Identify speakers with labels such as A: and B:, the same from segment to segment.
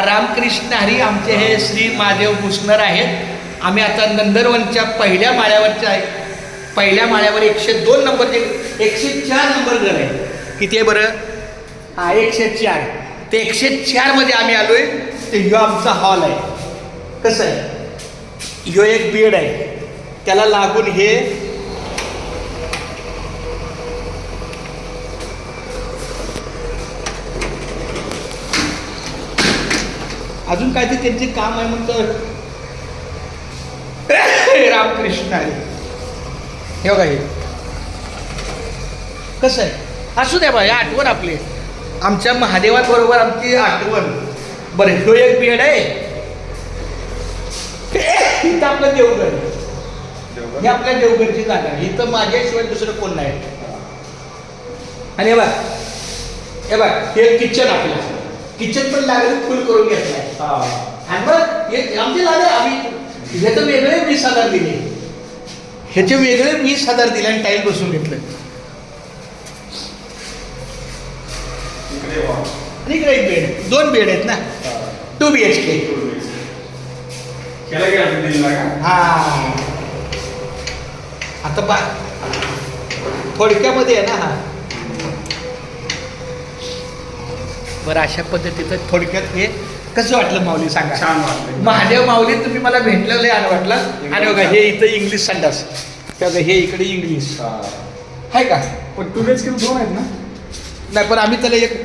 A: रामकृष्ण हरी आमचे हे श्री महादेव भुसनर आहेत. आम्ही आता नंदरवनच्या पहिल्या माळ्यावरच्या आहे. पहिल्या माळ्यावर एकशे दोन नंबरचे एकशे चार नंबर घर आहे. किती आहे बरं? हा एकशे चार. ते एकशे चारमध्ये आम्ही आलो आहे ते ह्यो आमचा हॉल आहे. कसं आहे? ह्यो एक बेड आहे. त्याला लागून हे अजून काय ते त्यांचे काम आहे म्हणतं रामकृष्ण आहे. हे बघा हे. कसं आहे? असू द्या बा आठवण आपली. आमच्या महादेवाबरोबर आमची आठवण. बरं ह्यो एक बेड आहे. इथं आपलं देवघर. ही आपल्या देवघरची जागा आहे. इथं माझ्याशिवाय दुसरं कोण नाही. आणि हे बघ. हे बघ हे किचन आपलं. किचन पण लागलं फुल करून घेतलं आणि बघ आमचे लागले आम्ही ह्याचं वेगळे वीस हजार दिले. ह्याचे वेगळे वीस हजार दिले आणि टाईल बसून घेतलं. आणि इकडे एक बेड दोन बेड आहेत ना. Two B H K? हा. आता बा थोडक्यामध्ये आहे ना हा. बरं अशा पद्धतीचं थोडक्यात हे कसं वाटलं माऊली सांगा?
B: छान वाटलं.
A: महादेव माऊली तुम्ही मला भेटलं लय आलं वाटलं. आणि बघा हे इथं इंग्लिश संडास. त्या हे इकडे इंग्लिश आहे का?
B: पण टू बेच दोन आहेत ना?
A: नाही पण आम्ही त्याला एक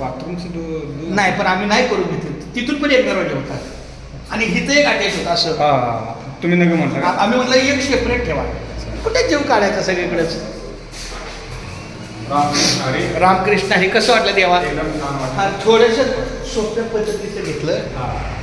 B: बाथरूमचे दोन
A: नाही पण आम्ही नाही करून घेतले. तिथून पण एक दरवाजा होता. आणि इथं एक अटॅच होता असं.
B: तुम्ही नका म्हटलं
A: आम्ही म्हटलं एक सेपरेट ठेवा. कुठे जीव काढायचा सगळीकडेच?
B: रामकृष्ण हरी.
A: हे कसं वाटलं देवा? हा थोडंसं सोप्या पद्धतीचं घेतलं.
B: हा.